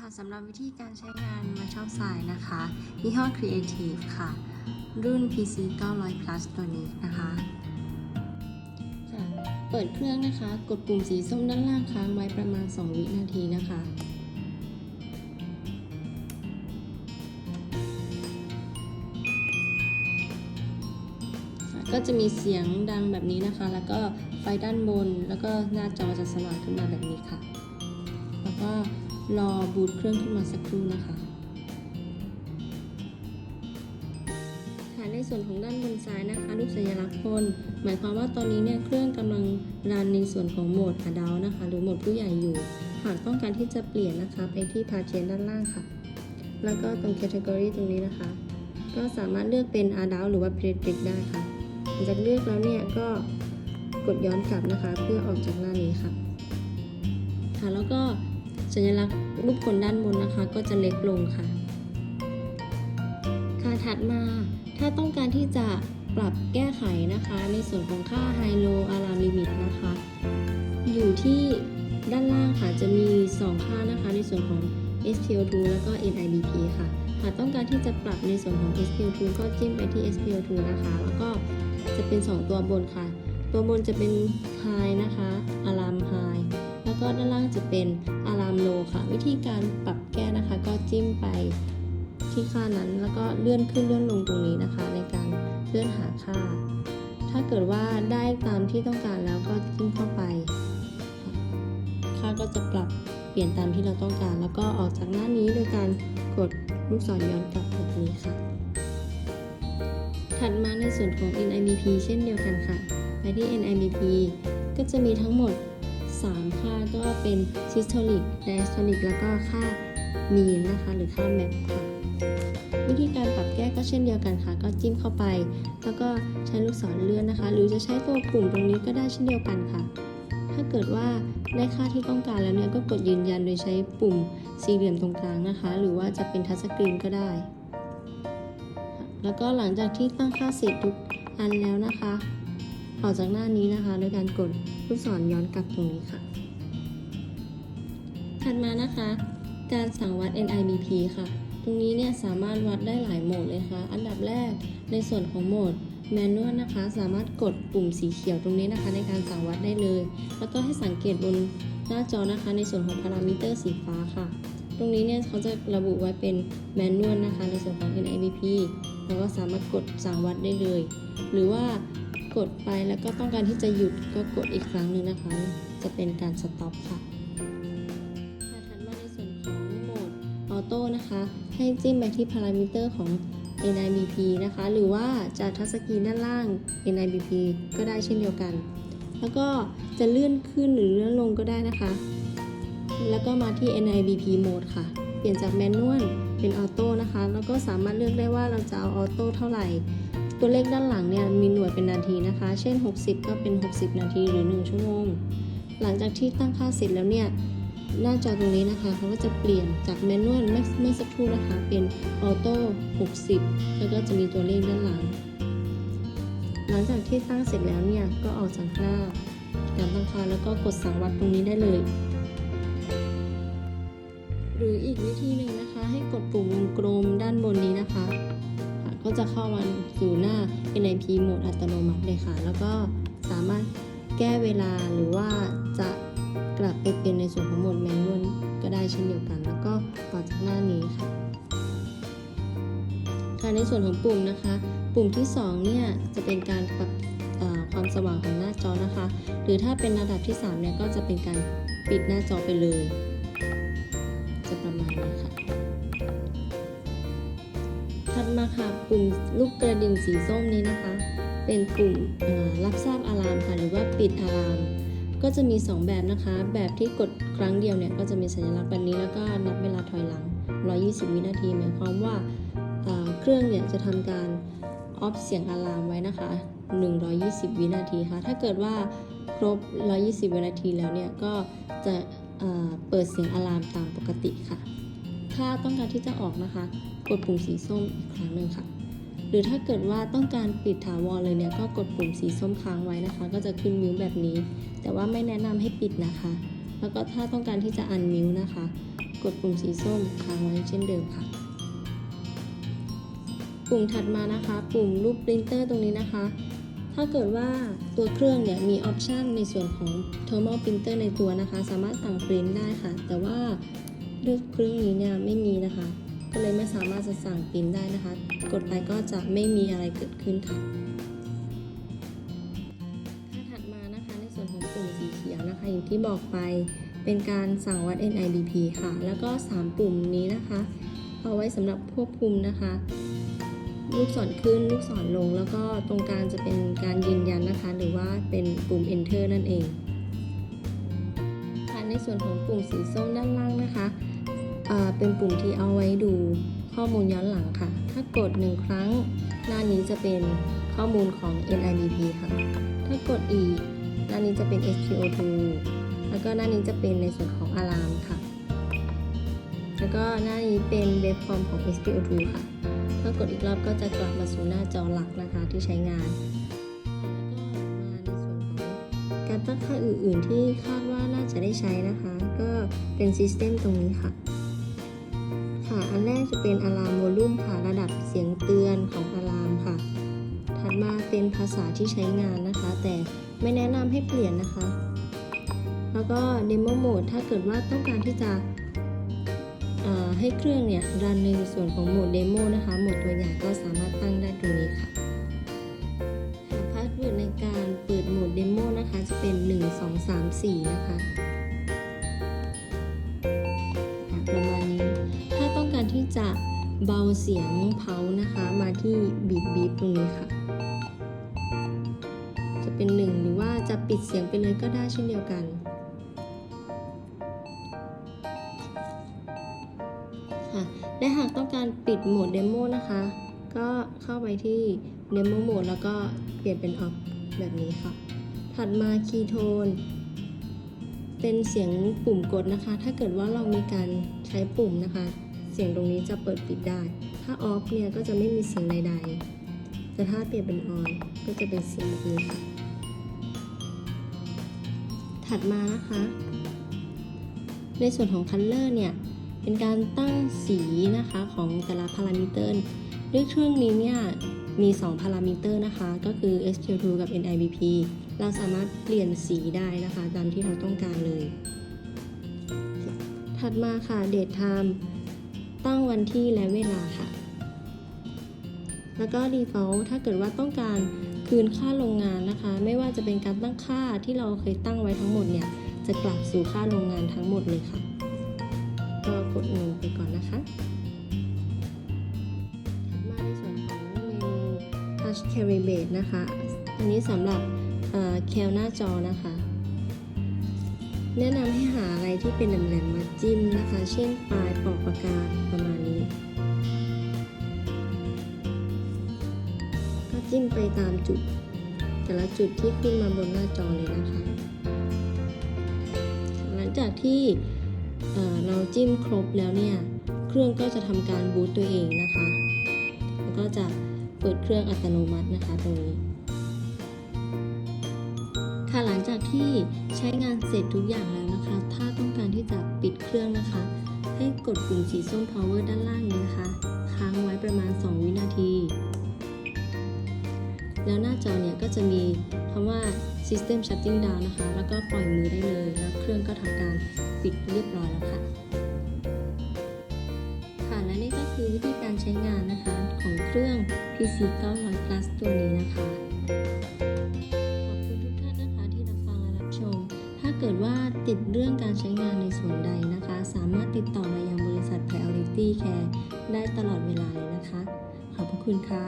ค่ะสำหรับวิธีการใช้งานมาชอบสายนะคะยี่ห้อ Creative ค่ะ รุ่น PC 900 plus ตัวนี้นะคะค่ะเปิดเครื่องนะคะ กดปุ่มสีส้มด้านล่างค้างไว้ประมาณ 2 วินาทีนะคะค่ะก็จะมีเสียงดังแบบนี้นะคะ แล้วก็ไฟด้านบน แล้วก็หน้าจอจะสว่างขึ้นมาแบบนี้ค่ะ แล้วก็ รอบูตเครื่องขึ้นมาสักครู่นะคะค่ะในส่วนของด้านบนซ้ายนะคะ รูปสัญลักษณ์คน หมายความว่าตอนนี้เนี่ยเครื่องกำลังรันในส่วนของโหมด adult นะคะ หรือโหมดผู้ใหญ่อยู่ หากต้องการที่จะเปลี่ยนนะคะ ไปที่ patient ด้านล่างค่ะ แล้วก็ตรง category ตรงนี้นะคะ ก็สามารถเลือกเป็น adult หรือว่า pediatric ได้ค่ะหลังจากเลือกแล้วเนี่ยก็กดย้อนกลับนะคะ เพื่อออกจากหน้านี้ค่ะค่ะแล้วก็ สัญลักษณ์รูปคนด้านบนนะคะ ก็จะเล็กลงค่ะ ค่ะถัดมาถ้าต้องการที่จะปรับแก้ไขนะคะ ในส่วนของค่า High Low Alarm Limit นะคะ อยู่ที่ด้านล่างค่ะจะมี 2 ค่านะคะ ในส่วนของ SPO2 แล้วก็ NIBP ค่ะหากต้องการที่จะปรับในส่วนของ SPO2 ก็จิ้มไปที่ SPO2 นะคะ แล้วก็จะเป็น 2 ตัวบนค่ะ ตัวบนจะเป็น High นะคะ Alarm High แล้วก็ด้านล่างจะเป็น Alarm Low ค่ะ วิธีการปรับแก้นะคะ ก็จิ้มไปที่ค่านั้น แล้วก็เลื่อนขึ้นเลื่อนลงตรงนี้นะคะ ในการเลื่อนหาค่า ถ้าเกิดว่าได้ตามที่ต้องการแล้วก็จิ้มเข้าไป ค่าก็จะปรับเปลี่ยนตามที่เราต้องการ แล้วก็ออกจากหน้านี้โดยการกดลูกศรย้อนกลับแบบนี้ค่ะ ถัดมาในส่วนของ NIBP เช่นเดียวกันค่ะ ไปที่ NIBP ก็จะมีทั้งหมด 3 ค่าก็เป็น systolic diastolic แล้วก็ค่า mean นะคะ หรือค่า map ค่ะ วิธีการปรับแก้ก็เช่นเดียวกันค่ะ ก็จิ้มเข้าไป แล้วก็ใช้ลูกศรเลื่อนนะคะ หรือจะใช้ตัวปุ่มตรงนี้ก็ได้เช่นเดียวกันค่ะ ถ้าเกิดว่าได้ค่าที่ต้องการแล้วเนี่ยก็กดยืนยันโดยใช้ปุ่มสี่เหลี่ยมตรงกลางนะคะ หรือว่าจะเป็นทัชสกรีนก็ได้ แล้วก็หลังจากที่ตั้งค่าเสร็จทุกอันแล้วนะคะออกจากหน้านี้นะคะโดยการกดลูกศรย้อนกลับตรงนี้ค่ะ ถัดมานะคะ การสั่งวัด NIBP ค่ะ ตรงนี้เนี่ยสามารถวัดได้หลายโหมดเลยค่ะ อันดับแรกในส่วนของโหมดแมนนวลนะคะ สามารถกดปุ่มสีเขียวตรงนี้นะคะ ในการสั่งวัดได้เลย แล้วก็ให้สังเกตบนหน้าจอนะคะ ในส่วนของพารามิเตอร์สีฟ้าค่ะ ตรงนี้เนี่ยเขาจะระบุไว้เป็นแมนนวลนะคะ ในส่วนของ NIBP แล้วก็สามารถกดสั่งวัดได้เลย หรือว่ากดไปแล้วก็ต้องการที่จะหยุดก็กดอีกครั้งหนึ่งนะคะ จะเป็นการสต็อปค่ะค่ะ อโต้นะคะ ให้จิ้มไปที่พารามิเตอร์ของ NIBP นะคะ หรือว่าจะทัชสกรีนด้านล่าง NIBP ก็ได้เช่นเดียวกัน แล้วก็จะเลื่อนขึ้นหรือเลื่อนลงก็ได้นะคะ แล้วก็มาที่ NIBP Mode ค่ะ เปลี่ยนจากแมนนวลเป็นออโต้นะคะ แล้วก็สามารถเลือกได้ว่าเราจะเอาออโต้เท่าไหร่ ตัวเลขด้านหลังเนี่ยมีหน่วยเป็นนาทีนะคะ เช่น 60 ก็เป็น 60 นาทีหรือ 1 ชั่วโมง หลังจากที่ตั้งค่าเสร็จแล้วเนี่ย หน้าจอตรงนี้นะคะเขาก็จะเปลี่ยนจากแมนนวลเมื่อเมื่อสักครู่นะคะ เป็นออโต้60 แล้วก็จะมีตัวเลขด้านหลัง หลังจากที่ตั้งเสร็จแล้วเนี่ย ก็ออกจากหน้าการตั้งค่าแล้วก็กดสั่งวัดตรงนี้ได้เลย หรืออีกวิธีหนึ่งนะคะ ให้กดปุ่มวงกลมด้านบนนี้นะคะค่ะก็จะเข้ามาสู่หน้า NIP โหมดอัตโนมัติเลยค่ะ แล้วก็สามารถแก้เวลาหรือว่าจะ กลับไปเป็นในส่วนของโหมดแมนนวลก็ได้เช่นเดียวกัน แล้วก็ต่อจากหน้านี้ค่ะค่ะในส่วนของปุ่มนะคะ ปุ่มที่ 2 เนี่ยจะเป็นการปรับความสว่างของหน้าจอนะคะ หรือถ้าเป็นระดับที่ 3 เนี่ยก็จะเป็นการปิดหน้าจอไปเลย จะประมาณนี้ค่ะ ถัดมาค่ะปุ่มลูกกระดิ่งสีส้มนี้นะคะ เป็นปุ่มรับทราบอะลามค่ะ หรือว่าปิดอะลาม ก็จะมี 2 แบบนะคะ แบบที่กดครั้งเดียวเนี่ยก็จะมีสัญลักษณ์แบบนี้แล้วก็นับเวลาถอยหลัง 120 วินาที หมายความว่าเอ่อเครื่องเนี่ยจะทำการออฟเสียงอะลามไว้นะคะ 120 วินาทีค่ะ ถ้าเกิดว่าครบ 120 วินาทีแล้วเนี่ยก็จะเเปิดเสียงอะลามตามปกติค่ะ ถ้าต้องการที่จะออกนะคะ กดปุ่มสีส้มอีกครั้งหนึ่งค่ะ หรือถ้าเกิดว่าต้องการปิดถาวรเลยเนี่ยก็กดปุ่มสีส้มค้างไว้นะคะ ก็จะขึ้นมิวแบบนี้ แต่ว่าไม่แนะนำให้ปิดนะคะ แล้วก็ถ้าต้องการที่จะอันมิวนะคะกกดปุ่มสีส้มค้างไว้เช่นเดิมค่ะ ปุ่มถัดมานะคะ ปุ่มรูปปรินเตอร์ตรงนี้นะคะ ถ้าเกิดว่าตัวเครื่องเนี่ยมีออปชันในส่วนของ thermal printer ในตัวนะคะ สามารถสั่งปริ้นได้ค่ะ แต่ว่าเลือกเครื่องนี้เนี่ยไม่มี สามารถจะสั่งปิ้นได้นะคะ กดไปก็จะไม่มีอะไรเกิดขึ้นค่ะถ้าถัดมานะคะในส่วนของปุ่มสีเขียวนะคะ อย่างที่บอกไปเป็นการสั่งวัด NIBP ค่ะ แล้วก็ 3 ปุ่มนี้นะคะ เอาไว้สำหรับควบคุมนะคะลูกศรขึ้นลูกศรลง แล้วก็ตรงกลางจะเป็นการยืนยันนะคะ หรือว่าเป็นปุ่ม enter นั่นเองค่ะในส่วนของปุ่มสีส้มด้านล่างนะคะ เป็นปุ่มที่เอาไว้ดูข้อมูลย้อนหลังค่ะ ถ้ากด 1 ครั้ง หน้านี้จะเป็นข้อมูลของ NIBP ค่ะ ถ้ากดอีก หน้านี้จะเป็น SPO2 แล้วก็หน้านี้จะเป็นในส่วนของ Alarm ค่ะ แล้วก็หน้านี้เป็น Waveform ของ SPO2 ค่ะ ถ้ากดอีกรอบก็จะกลับมาสู่หน้าจอหลักนะคะที่ใช้งานแล้วก็มาในส่วนของการตั้งค่าอื่น ๆ ที่คาดว่าน่าจะได้ใช้นะคะ ก็เป็นซิสเต็มตรงนี้ค่ะ ค่ะ อันแรกจะเป็นอะลามโวลูมค่ะ ระดับเสียงเตือนของอะลามค่ะ ถัดมาเป็นภาษาที่ใช้งานนะคะ แต่ไม่แนะนำให้เปลี่ยนนะคะ แล้วก็เดโมโหมดถ้าเกิดว่าต้องการที่จะให้เครื่องเนี่ยรันในส่วนของโหมดเดโมนะคะ โหมดตัวอย่างก็สามารถตั้งได้ตรงนี้ค่ะพาสเวิร์ดในการเปิดโหมดเดโมนะคะ จะเป็น 1 2 3 4 นะคะอะ เบาเสียงเพานะคะมาที่บีบบีบตรงนี้ค่ะ จะเป็น1หรือว่าจะปิดเสียงไปเลยก็ได้เช่นเดียวกัน ค่ะ และหากต้องการปิดโหมดเดโมนะคะ ก็เข้าไปที่เดโมโหมดแล้วก็เปลี่ยนเป็นออฟแบบนี้ค่ะ ถัดมาคีย์โทนเป็นเสียงปุ่มกดนะคะ ถ้าเกิดว่าเรามีการใช้ปุ่มนะคะ เสียงตรงนี้จะเปิดปิดได้ ถ้าออฟเนี่ยก็จะไม่มีเสียงใดๆ แต่ถ้าเปลี่ยนเป็นออนก็จะเป็นเสียงแบบนี้ค่ะ ถัดมานะคะ ในส่วนของ Color เนี่ย เป็นการตั้งสีนะคะของแต่ละพารามิเตอร์ด้วยเครื่องนี้เนี่ยมี 2 พารามิเตอร์นะคะ ก็คือ SQ2 กับ NIBP เราสามารถเปลี่ยนสีได้นะคะ ตามที่เราต้องการเลย ถัดมาค่ะ Date Time ตั้งวันที่และเวลาค่ะ แล้วก็ Default ถ้าเกิดว่าต้องการคืนค่าโรงงานนะคะ ไม่ว่าจะเป็นการตั้งค่าที่เราเคยตั้งไว้ทั้งหมดเนี่ย จะกลับสู่ค่าโรงงานทั้งหมดเลยค่ะ ก็กดหนึ่งไปก่อนนะคะถัดมาในส่วนของเมนู Touch Carry Base นะคะ อันนี้สำหรับแคลหน้าจอนะคะ แนะนำให้หาอะไรที่เป็นแหลมๆมาจิ้มนะคะ เช่นปลายปอกปากกาประมาณนี้ ก็จิ้มไปตามจุด แต่ละจุดที่ขึ้นมาบนหน้าจอเลยนะคะ หลังจากที่เเราจิ้มครบแล้วเนี่ย เครื่องก็จะทำการบูตตัวเองนะคะ แล้วก็จะเปิดเครื่องอัตโนมัตินะคะตรงนี้ ค่ะหลังจากที่ใช้งานเสร็จทุกอย่างแล้วนะคะ ถ้าต้องการที่จะปิดเครื่องนะคะ ให้กดปุ่มสีส้ม power ด้านล่างนี้นะคะ ค้างไว้ประมาณ 2 วินาที แล้วหน้าจอเนี่ยก็จะมีคำว่า system shutting down นะคะ แล้วก็ปล่อยมือได้เลย แล้วเครื่องก็ทำการปิดเรียบร้อยแล้วค่ะ ค่ะและนี่ก็คือวิธีการใช้งานนะคะของเครื่อง PC 900 plus ตัวนี้นะคะ กิดว่าติดเรื่องการใช้งานในส่วนใดนะคะ สามารถติดต่อมายังบริษัท Priority Care ได้ตลอดเวลาเลยนะคะ ขอบพระคุณค่ะ